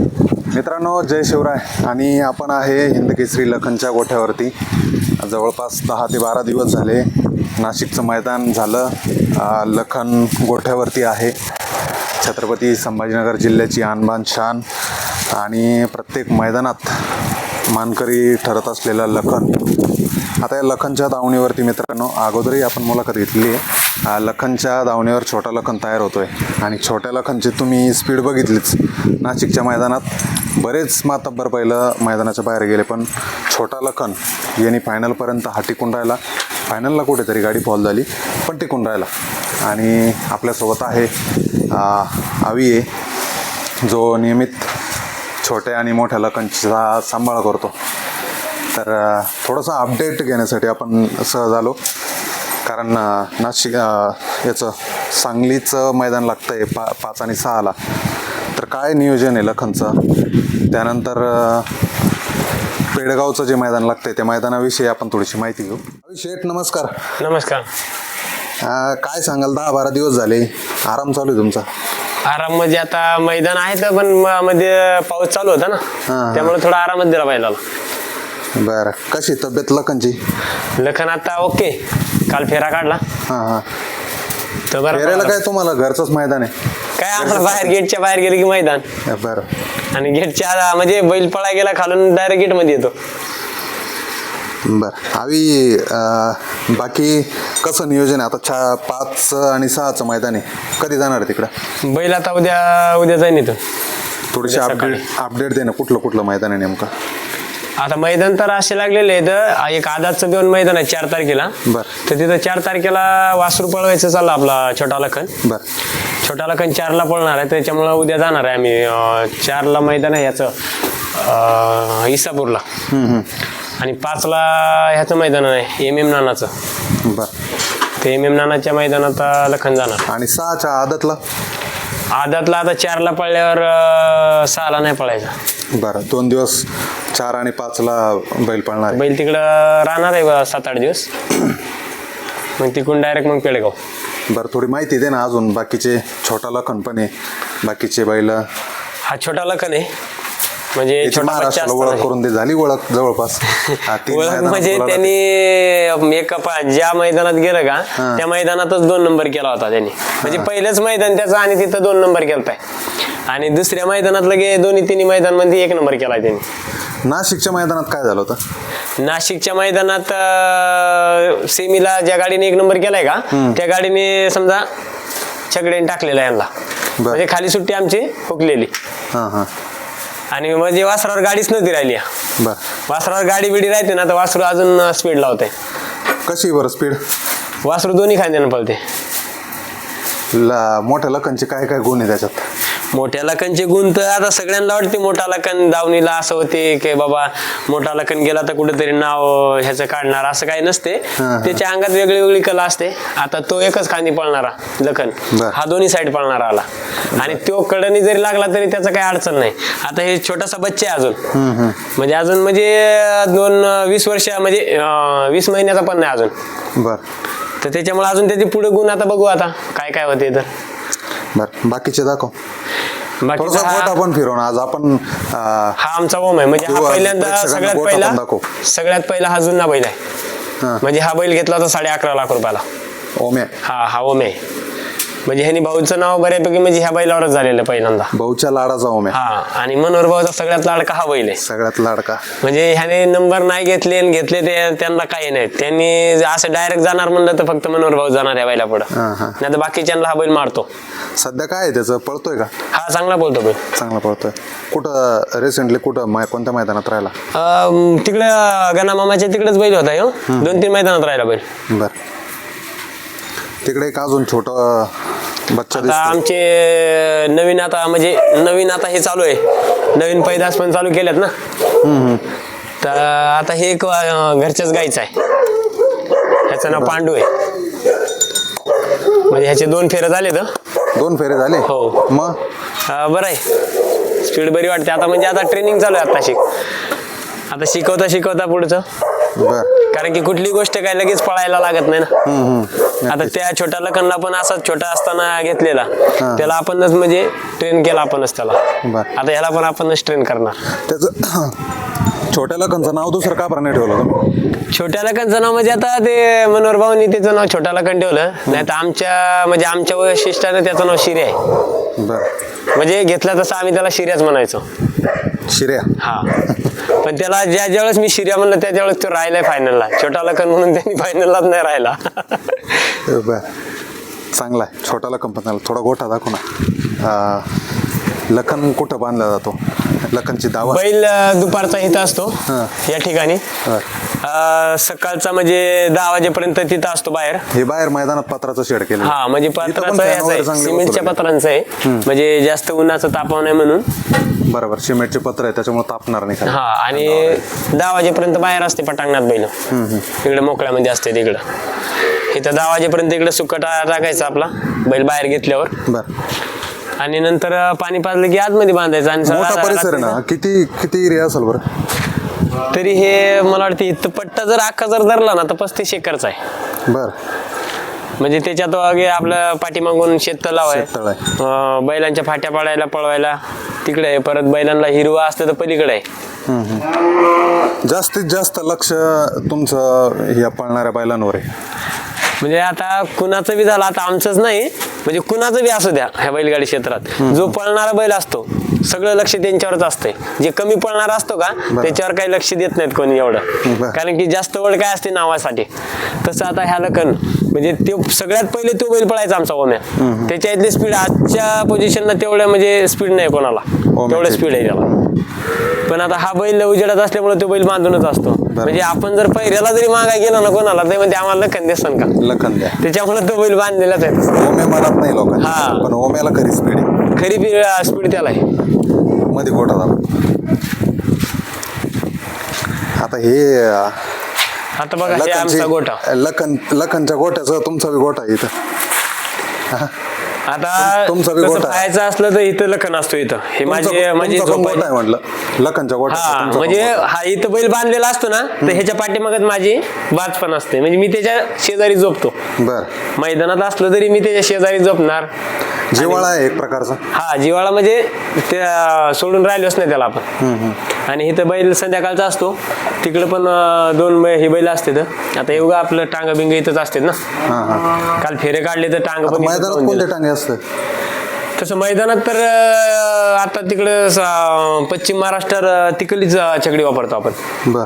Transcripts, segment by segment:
मित्रांनो जय शिवराय. आणि आपण आहे हिंदकेसरी लखनच्या गोठ्यावरती. जवळपास दहा ते बारा दिवस झाले नाशिकचं मैदान झालं. लखन गोठ्यावरती आहे. छत्रपती संभाजीनगर जिल्ह्याची आणबान शान. आणि प्रत्येक मैदानात मानकरी ठरत असलेला लखन. आता या लखनच्या दावणीवरती मित्रांनो अगोदरही आपण मुलाखत घेतली आहे. लखनच्या धावणीवर छोटा लखन तयार होतोय. आणि छोट्या लखनची तुम्ही स्पीड बघितलीच. नाशिकच्या मैदानात बरेच मातब्बर पहिलं मैदानाच्या बाहेर गेले पण छोटा लखन यांनी फायनलपर्यंत हा टिकून राहिला. फायनलला कुठेतरी गाडी फॉल झाली पण टिकून राहिला. आणि आपल्यासोबत आहे अ, आवी आहे जो नियमित छोट्या आणि मोठ्या लखनचा सांभाळ करतो. तर थोडंसं अपडेट घेण्यासाठी आपण सहज आलो. कारण नाशिक याचं सांगलीचं मैदान लागतं आहे पा पाच आणि सहाला. तर काय नियोजन आहे लखनचं? त्यानंतर पेडगावचं जे मैदान लागतंय त्या मैदानाविषयी आपण थोडीशी माहिती घेऊ. शेठ नमस्कार. नमस्कार. काय सांगाल? दहा बारा दिवस झाले. आराम चालू आहे तुमचा? आराम म्हणजे आता मैदान आहे तर पण मध्ये पाऊस चालू होता ना. त्यामुळे थोडा आरामच दिला पाहिजे. बरं. कशी तब्येत लखनची? लखन आता ओके. काल फेरा काढला. हां हां. तर फेरायला. काय तुम्हाला घरचंच मैदान आहे? काय आपलं बाहेर गेटच्या बाहेर गेले की मैदान? बरं. आणि गेटच्या म्हणजे बैल पळा गेला खालून डायरेक्ट गेटमध्ये येतो. बरं. आवी अं, बाकी कसं नियोजन आहे? आता छा पाच आणि सहाचं मैदान आहे. कधी जाणार आहे तिकडं? बैल आता उद्या उद्या जाईन इथून थोडीशी अपडेट अपडेट दे ना कुठलं कुठलं मैदान आहे नेमकं? आता मैदान तर असे लागलेले आहेत. एक आदाचं दोन मैदान आहे चार तारखेला. बरं. तर तिथं चार तारखेला वासरू पळवायचं चाललं आपला छोटा लखन. बरं. छोटा लखन चारला पळणार आहे. त्याच्यामुळं उद्या जाणार आहे आम्ही चारला मैदान आहे ह्याचं इसापूरला. आणि पाचला ह्याचं मैदान आहे एम एम नानाचं. बरं. ते एम एम नानाच्या मैदानात लखन जाणार. आणि सहाच्या आदतला? आदातला आता चारला पळल्यावर सहाला नाही पळायचा. बरं दोन दिवस चार आणि पाचला बैल पळणार आहे. बैल तिकडं राहणार आहे सात आठ दिवस. मग तिकडून डायरेक्ट मग पेडगाव. बरं थोडी माहिती दे ना अजून बाकीचे छोटा लखन पण आहे. बाकीचे बैल. हा छोटा लखन आहे. म्हणजे छोटा बच्चा महाराष्ट्राला ओळख असताना. करून दे झाली ओळख जवळपास. हा, तीन ओळख मैदानात म्हणजे बोलायला त्यांनी एक पा- ज्या मैदानात गेलं का हा. त्या मैदानातच दोन नंबर केला होता त्यांनी. म्हणजे पहिलंच मैदान त्याचं आणि तिथं दोन नंबर केलताय आणि दुसऱ्या मैदानात लगे दोन्ही तिन्ही मैदानमध्ये एक नंबर केलाय त्यांनी. नाशिकच्या मैदानात काय झालं होतं? नाशिकच्या मैदानात अं, सेमीला ज्या गाडीने एक नंबर केलाय का त्या गाडीने समजा छकड्याने टाकलेला यांना. बर. म्हणजे खाली सुट्टी आमची हुकलेली. हां हां. आणि म्हणजे वासरावर गाडीच नव्हती राहिली. बरं. वासरावर गाडी बिडी राहते ना तर वासरू अजून स्पीड लावते कशी बरं स्पीड वासरू दोन्ही खांद्यानं पळते. ला मोठ्या लखनचे काय काय गुण आहे त्याच्यात? मोठ्या लखनचे गुण तर आता सगळ्यांना वाटते मोठा लखन दावणीला असं होते की बाबा मोठा लखन गेला तर कुठेतरी नाव ह्याचं काढणार असं काही नसते. त्याच्या अंगात वेगळी वेगळी कला असते. आता तो एकच खांदी पळणारा लखन. हा दोन्ही साईड पळणारा आला. आणि तो कडनी जरी लागला तरी त्याचं काही अडचण नाही. आता हे छोटासा बच्चा आहे अजून. म्हणजे अजून म्हणजे दोन वीस वर्ष म्हणजे वीस महिन्याचा पण नाही अजून. बर. तर त्याच्यामुळे अजून त्याचे पुढे गुण आता बघू आता. काय काय होते तर. बर बाकीचे दाखव. बाकी थोडासा गोटा पण फिरवून आज आपण अं, हा आमचा ओम आहे. म्हणजे हा किंवा पहिल्यांदा प्रेक्षकांना सगळ्यात पहिला पण दाखव. सगळ्यात पहिला हा जुना बैल आहे. हां, म्हणजे हा बैल घेतला होता साडे अकरा लाख रुपयाला. ओम्या हा हा ओम. आहे म्हणजे ह्यानी भाऊचं नाव बऱ्यापैकी म्हणजे ह्या बैलावरच झालेलं पहिल्यांदा. भाऊच्या लाडाचा ओम्या. हा आणि मनोहर भाऊचा सगळ्यात लाडका हा बैल आहे. सगळ्यात लाडका. म्हणजे ह्याने नंबर नाही घेतले आणि घेतले ते त्यांना काही नाही. त्यांनी असं डायरेक्ट जाणार म्हणलं तर फक्त मनोहर भाऊ जाणार या बैला पुढं हां हां. नाही तर बाकीच्यांना हा बैल मारतो. सध्या काय आहे त्याचं? पळतोय का? हा चांगला बोलतो बैल. चांगला पळतोय. कुठं रिसेंटली कुठं मै- कोणत्या मैदानात राहिला? अं, तिकडं गणा मामाच्या तिकडेच बैल होता ह्यो दोन तीन मैदानात राहिला बैल. बर. तिकडे एक अजून छोट बच्चा आता आमचे नवीन आता म्हणजे नवीन आता हे चालू आहे. नवीन पैदास पण चालू केल्यात ना. तर आता हे एक अं, घरच्याच गाईचं आहे. ह्याचं नाव पांडू आहे. म्हणजे ह्याचे दोन फेरं झाले तर दोन फेरे झाले? हो. मग? बरं आहे. स्पीड बरी वाटते. आता म्हणजे आता ट्रेनिंग चालू आहे आता शिक आता शिकवता शिकवता पुढचं. बर. कारण की कुठली गोष्ट काय लगेच पळायला लागत नाही ना. आता त्या छोट्या लखनला पण असा छोटा असताना घेतलेला त्याला आपणच म्हणजे ट्रेन केला आपणच त्याला. आता ह्याला पण आपणच ट्रेन करणार. त्याचं छोट्या लखनचं नाव दुसरं का नाही ठेवलं छोट्या लखनचं नाव म्हणजे आता ते मनोहर भाऊनी त्याचं नाव छोट्या लखन ठेवलं. नाही तर आमच्या म्हणजे आमच्या वैशिष्ट्यानं त्याचं नाव शिर्या आहे. म्हणजे घेतला तसं आम्ही त्याला शिर्याच म्हणायचो. शिर्या. हा. पण त्याला ज्या ज्यावेळेस मी शिर्या म्हणलं त्या ज्यावेळेस तो राहिलाय फायनलला छोटा लखन म्हणून त्यांनी फायनललाच नाही राहिला. बर चांगला आहे. छोटा लखन पण थोडा गोठा दाखव ना. लखन कुठं बांधला जातो? लखनची दावा. बैल अं, दुपारचा इथं असतो. हा. या ठिकाणी. अं, सकाळचा म्हणजे दहा वाजेपर्यंत तिथं असतो बाहेर. हे बाहेर मैदानात पत्राचं शेड केलं हा म्हणजे पत्राचं याचं आहे. सिमेंटच्या. पत्रांचं आहे. म्हणजे जास्त उन्हाचं तापव नाही म्हणून. बरोबर सिमेंटचे पत्र आहे त्याच्यामुळे तापणार नाही खाली. हा आणि दहा वाजेपर्यंत बाहेर असते पटांगणात बैल. इकडे मोकळ्यामध्ये असते तिकडं. इथं दहा वाजेपर्यंत इकडे सुकटा टाकायचा आपला. बैल बाहेर घेतल्यावर. बर. आणि नंतर पाणी पाजलं की आतमध्ये बांधायचं आणि मोठा परिसर आहे ना? किती किती एरिया असेल बरं? तरी हे मला वाटतं इथं पट्टा जर अख्खा जर धरला ना तर पस्तीस एकरचा आहे. बर. म्हणजे त्याच्यात वगे आपलं पाठीमागून आहे. शेततळ आहे. अं, बैलांच्या फाट्या पाडायला पळवायला. तिकडे आहे परत बैलांना हिरवा असतं तर पलीकडे आहे. जास्तीत जास्त लक्ष तुमचं या पळणाऱ्या बैलांवर आहे. म्हणजे आता कुणाचं बी झालं आता आमचंच नाही म्हणजे कुणाचं बी असू द्या ह्या बैलगाडी क्षेत्रात. जो पळणारा बैल असतो सगळं लक्ष त्यांच्यावरच असते जे कमी पळणारा असतो का त्याच्यावर काही लक्ष देत नाहीत कोणी एवढं. कारण की जास्त ओढ काय असते नावासाठी. तसं आता ह्या लखन म्हणजे ते सगळ्यात पहिले तो बैल पळायचा आमचा ओम्या. त्याच्या इथली स्पीड आजच्या पोझिशनला तेवढं म्हणजे स्पीड नाही कोणाला. तेवढं स्पीड आहे त्याला. पण आता हा बैल उजेडात असल्यामुळे तो बैल बांधूनच असतो. म्हणजे आपण जर पहिल्याला जरी मागा गेलो ना कोणाला ते म्हणजे आम्हाला लखन देसन का. लखन द्या. त्याच्यामुळे तो बैल बांधलेलाच आहे. ओमे म्हणत नाही लोक हा. पण ओम्याला खरी स्पीड आहे. खरी स्पीड त्याला आहे. मध्ये झाला. आता हे आता बघा आमचा लखनची लखन लखनच्या गोठ्याचं तुमचा बी आहे इथं. आता तुमचा बी तसं गोठा आहे. पाहायचं असलं तर इथं लखन असतो इथं हे माझे तुमचा- माझी तुमचा पण झोप गोठा आहे. आहे म्हटलं लखनच्या हा म्हणजे. हा इथं बैल बांधलेला असतो ना तर ह्याच्या पाठीमागत माझी बाज पण असते म्हणजे मी त्याच्या शेजारी झोपतो बर मैदानात असलं तरी मी त्याच्या शेजारी झोपणार जिवाळा आहे एक प्रकारचा. हा जिवाळा म्हणजे ते सोडून राहिलोच नाही त्याला आपण. आणि इथं बैल संध्याकाळचा असतो. तिकडे पण दोन हे बैल असते आता एवढं आपलं टांग बिंग इथंच असते ना. काल फेरे काढले तर टांग पण कोणते. टांगे असतात? तसं मैदानात तर आता तिकडं पश्चिम महाराष्ट्र तिकडलीच अं, छकडी वापरतो आपण. बर.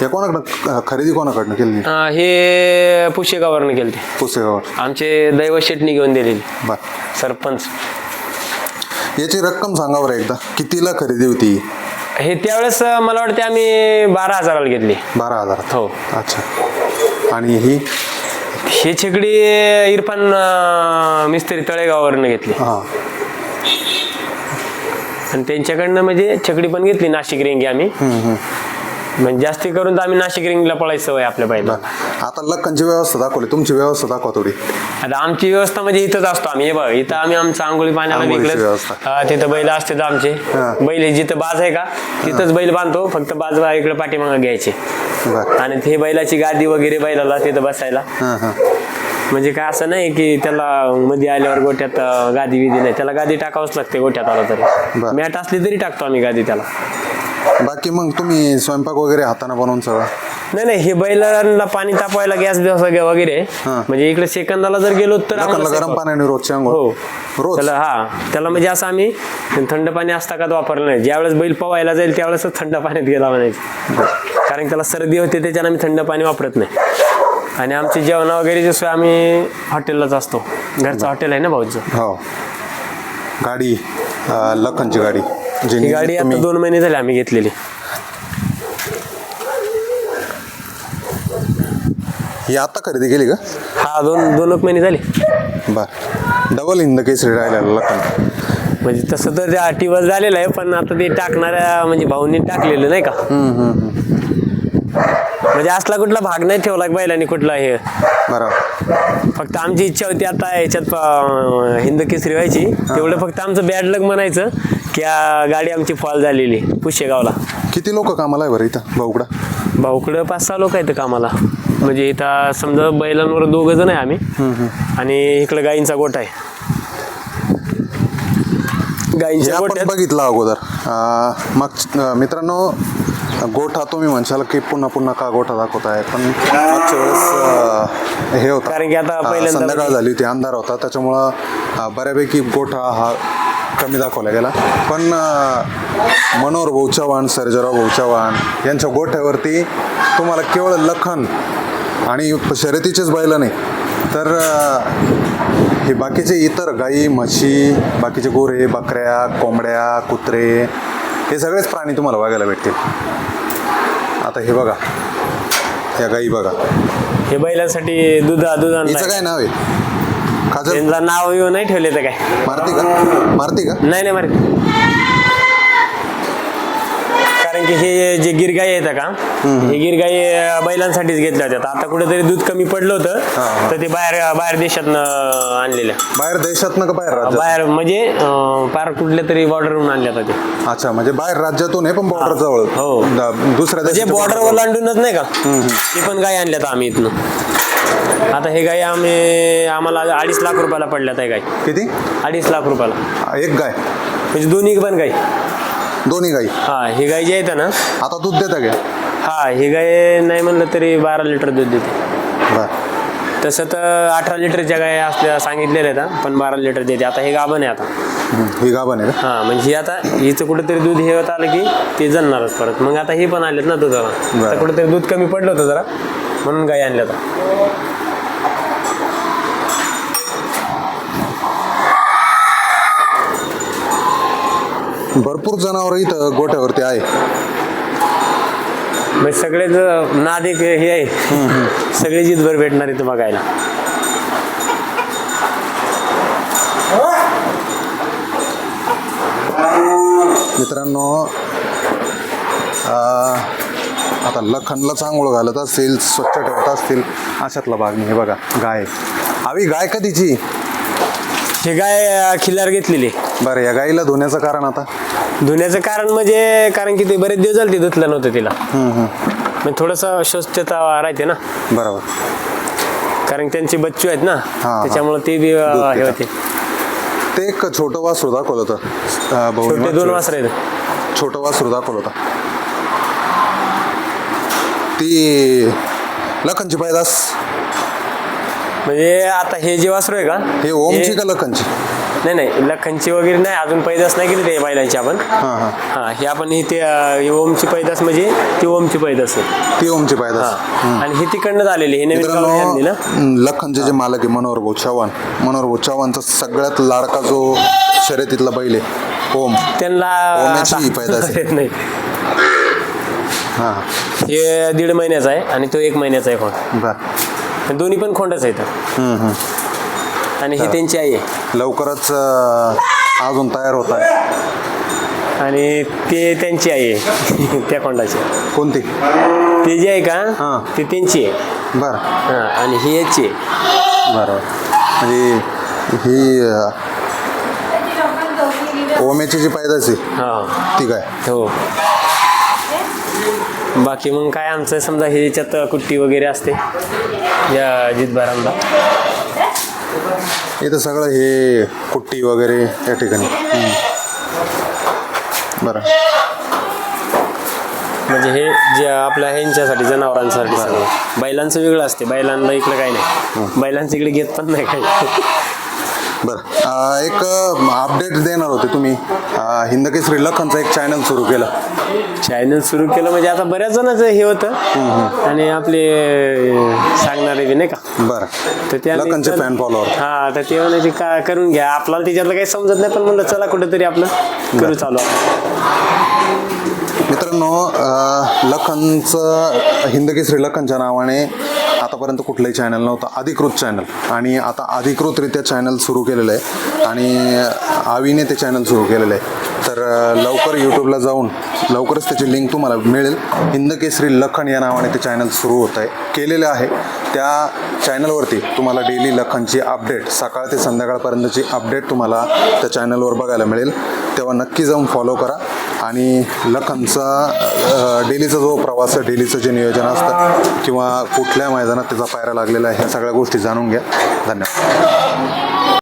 हे कोणाकडं खरेदी कोणाकडनं केली हे पुशेगावरनं गेले ते पुसेगावर आमचे दैव शेटणी घेऊन दिलेली. बर. सरपंच. याची रक्कम सांगा बरं एकदा. कितीला खरेदी होती? हे त्यावेळेस मला वाटते आम्ही बारा हजाराला घेतली. बारा हजार. हो. अच्छा. आणि ही? ही छकडी इरफान अं, मिस्त्री तळेगाववरनं घेतली. हा. आणि त्यांच्याकडनं म्हणजे छकडी पण घेतली नाशिक रिंगी आम्ही. म्हणजे जास्ती करून तर आम्ही नाशिक रिंगला पळायची सवय आपल्या पहिला आता लक्कनची व्यवस्था दाखवली तुमची व्यवस्था दाखवा थोडी. आता आमची व्यवस्था म्हणजे इथंच असतो आम्ही. हे बघ इथं आम्ही आमचं आंघोळी पाण्याला आंघोळीची व्यवस्था. हा, तिथं बैल असते आमचे. हा. बैल हे जिथं बाज आहे का तिथंच बैल बांधतो. फक्त बाज इकडे पाठीमागं घ्यायचे. बर. आणि ते बैलाची गादी वगैरे बैलाला तिथं बसायला. हां हां. म्हणजे काय असं नाही की त्याला मध्ये आल्यावर गोट्यात अं, गादी विधी नाही. त्याला गादी टाकावंच लागते गोट्यात आला बरं. तरी मॅट असली तरी टाकतो आम्ही गादी त्याला. बाकी मग तुम्ही स्वयंपाक वगैरे हाताने बनवून सगळं? नाही नाही हे बैलांना पाणी तापवायला गॅस वगैरे हा. म्हणजे इकडे सेकंदाला जर गेलो तर गरम स्वयंपाक- पाण्याने रोजची हो. रोज? त्याला हा. त्याला म्हणजे असं आम्ही थंड पाणी असता का वापरलं नाही. ज्यावेळेस बैल पवायला जाईल त्यावेळेस थंड पाण्यात गेला म्हणायचं. कारण त्याला सर्दी होते त्याच्यानं आम्ही थंड पाणी वापरत नाही. आणि आमची जेवण वगैरे जे सोय आम्ही हॉटेललाच असतो. घरचं हॉटेल आहे ना भाऊचं हो. गाडी अं, लखनची गाडी. ही गाडी आता दोन महिने झाले आम्ही घेतलेली. ही आता खरेदी केली का? हा दोन दोन एक महिने झाले. बर. डबल हिंद केसरी राहिलेला लखन म्हणजे तसं तर त्या टीवर झालेलं आहे पण आता ते टाकणाऱ्या म्हणजे भाऊनी टाकलेलं नाही का? म्हणजे असला कुठला भाग नाही ठेवला बैलांनी कुठला हे. बरोबर फक्त आमची इच्छा होती आता याच्यात हिंद केसरी व्हायची. तेवढं फक्त आमचं बॅड लग म्हणायचं. आ, गाडी आमची फॉल झालेली पुशेगावला. किती लोक कामाला आहे बरं इथं भाऊकडा? भाऊकडं पाच सहा लोक आहेत कामाला. म्हणजे इथं समजा बैलांवर दोघं जण आहे आम्ही. आणि इकडं गाईंचा गोठा आहे. हे आपण गोठ्यात बघितलं अगोदर. अं, मग अं, मित्रांनो गोठा तुम्ही म्हणशाल की पुन्हा पुन्हा का गोठा दाखवताय पण मागच्या वेळेस अं, हे होतं. कारण की आता पहिल्यांदा संध्याकाळ म्हणजे- झाली होती अंधार होता त्याच्यामुळं अं, बऱ्यापैकी गोठा हा कमी दाखवला गेला. पण मनोहर भाऊ चव्हाण सर्जराव भाऊ चव्हाण यांच्या गोठ्यावरती तुम्हाला केवळ लखन आणि शर्यतीचेच बैल नाही तर हे बाकीचे इतर गाई म्हशी बाकीचे गोरे बकऱ्या कोंबड्या कुत्रे हे सगळेच प्राणी तुम्हाला बघायला भेटतील. आता हे बघा या गाई बघा. हे बैलांसाठी दुधा दुधा काय नाव आहे? काजल? त्यांचं नाव येऊ नाही ठेवले तर काय? मारती का? मारती का? नाही नाही मारे कारण की हे जे गिरगाई आहेत का हे गिरगाई अं, बैलांसाठीच घेतल्या होत्या. आता कुठेतरी दूध कमी पडलं हा, हा. होतं तर ते बाहेर बाहेर देशातनं आणलेल्या. बाहेर देशात का बाहेर राज्यात बाहेर म्हणजे अं, पार कुठल्या तरी बॉर्डरवरून आणल्या होत्या ते. अच्छा म्हणजे बाहेर राज्यातून आहे पण बॉर्डर जवळ. हो. द- दुसऱ्या म्हणजे देशाच्या बॉर्डर border. जवळ. ओलांडूनच नाही का? ती पण गाय आणल्यात आम्ही इथनं. आता हे गाय आम्ही आम्हाला अडीच लाख रुपयाला पडल्यात आहे गाय. किती? अडीच लाख रुपयाला. एक गाय? म्हणजे दोन्ही पण गाय. दोन्ही गाई हा ही गाय जी आहे ना आता दूध देता का? हा ही गाय नाही म्हणलं तरी बारा लिटर दूध देते. बर. तसं तर अठरा लिटरच्या गाय असल्या सांगितलेल्या आहेत हा, पण बारा लिटर देते. आता हे गाभण आहे आता. हम्म, ही गाभण आहे का? हा म्हणजे ही आता हिचं कुठेतरी दूध हे होत आलं की ते जणणारच परत. मग आता हे पण आलेत ना दुधाला. तर कुठेतरी दूध कमी पडलं होतं जरा म्हणून गाय आणल्या आता भरपूर जनावर इथं गोठ्यावरती आहे. म्हणजे सगळेच नाद एक हे आहे. सगळे जितभर भेटणार इथं बघायला. मित्रांनो आता लखनला चांगलं घालत असेल स्वच्छ ठेवत असतील अशातला भाग नाही. हे बघा गाय. हवी गाय कधीची? ही गाय खिल्लार घेतलेली. बरं या गाईला धुण्याचं कारण आता? धुण्याचं कारण म्हणजे कारण की ते बरेच दिवस झाले ते धुतलं नव्हतं तिला. हम्म, हम्म. मग थोडंसं स्वच्छता राहते ना. बरोबर. कारण त्यांचे बच्चू आहेत ना हा. त्याच्यामुळे ते बी अं, दूध हे पितात. होते. ते एक छोटं वासरू दाखवलं होतं. अं, भाऊनी छोटे मागच्या दोन वेळेस. वासर आहेत. छोटं वासरू दाखवलं होतं. ती लखनची पैदास. म्हणजे आता हे जे वासरू आहे का? हे ओमची हे- का लखनची? नाही नाही लखनची वगैरे नाही अजून पैदास नाही केली ते बैलांची आपण. हां हां. हा हे आपण ही ते अं, हे ओमची पैदास म्हणजे ती ओमची पैदास आहे. ती ओमची पैदास. हा. आणि हे तिकडनं झालेली हे नवीन गावाने आणली ना? मित्रांनो लखनचे जे मालक आहे मनोहर भाऊ चव्हाण. मनोहर भाऊ चव्हाणचा सगळ्यात लाडका जो शर्यतीतला बैल आहे ओम. त्यांना ओम्याची पैदास आहे. नाही. हां. हे दीड महिन्याचा आहे आणि तो एक महिन्याचा आहे खोंड बर. दोन्ही पण खोंडच आहेत. हम्म, हम्म. आणि ही त्यांची आई आहे. लवकरच अं, अजून तयार होत आहे. आणि ते त्यांची आई आहे. त्या खोंडाची कोणती? ते जे आहे हा. का ते त्यांची आहे. बरं. हा आणि ही याची आहे. बरोबर म्हणजे ही अं, ओम्याची जी पैदास आहे हा. ती काय? हो. बाकी मग काय आमचं? समजा हे याच्यात कुट्टी वगैरे असते. या जितबारांना इथं सगळं हे कुट्टी वगैरे या ठिकाणी. बरं. म्हणजे हे जे आपल्या ह्यांच्यासाठी जनावरांसाठी सगळं. बैलांचं वेगळं असते बैलांना इकडं काही नाही. बैलांचं इकडे घेत पण नाही काही. बरं. एक अपडेट देणार होते तुम्ही. हिंदकेसरी लखनचं एक चॅनल सुरू केलं. चॅनल सुरू केलं म्हणजे आता बऱ्याच जणांचं हे होतं. आणि आपले सांगणारे बी नाही का? बरं. तर त्या लखनचे fan follower. हा तर ते म्हणायचे का करून घ्या. आपल्याला त्याच्यातलं काही समजत नाही पण म्हणलं चला कुठेतरी आपलं करू चालू मित्रांनो लखनचं हिंदकेसरी लखनच्या नावाने आतापर्यंत कुठलंही चॅनल नव्हतं. अधिकृत चॅनल आणि आता अधिकृतरित्या चॅनल सुरू केलेलं आहे. आणि आवीने ते चॅनल सुरू केलेलं आहे. तर लवकर यूट्यूबला जाऊन लवकरच त्याची लिंक तुम्हाला मिळेल. हिंद केसरी लखन या नावाने ते चॅनल सुरू होत आहे केलेलं आहे. त्या चॅनलवरती तुम्हाला डेली लखनची अपडेट सकाळ ते संध्याकाळपर्यंतची अपडेट तुम्हाला त्या चॅनलवर बघायला मिळेल. तेव्हा नक्की जाऊन फॉलो करा. आणि लखनचा डेलीचा जो प्रवास आहे डेलीचं जे नियोजन असतं किंवा कुठल्या मैदानात त्याचा पायरा लागलेला आहे ह्या सगळ्या गोष्टी जाणून घ्या. धन्यवाद.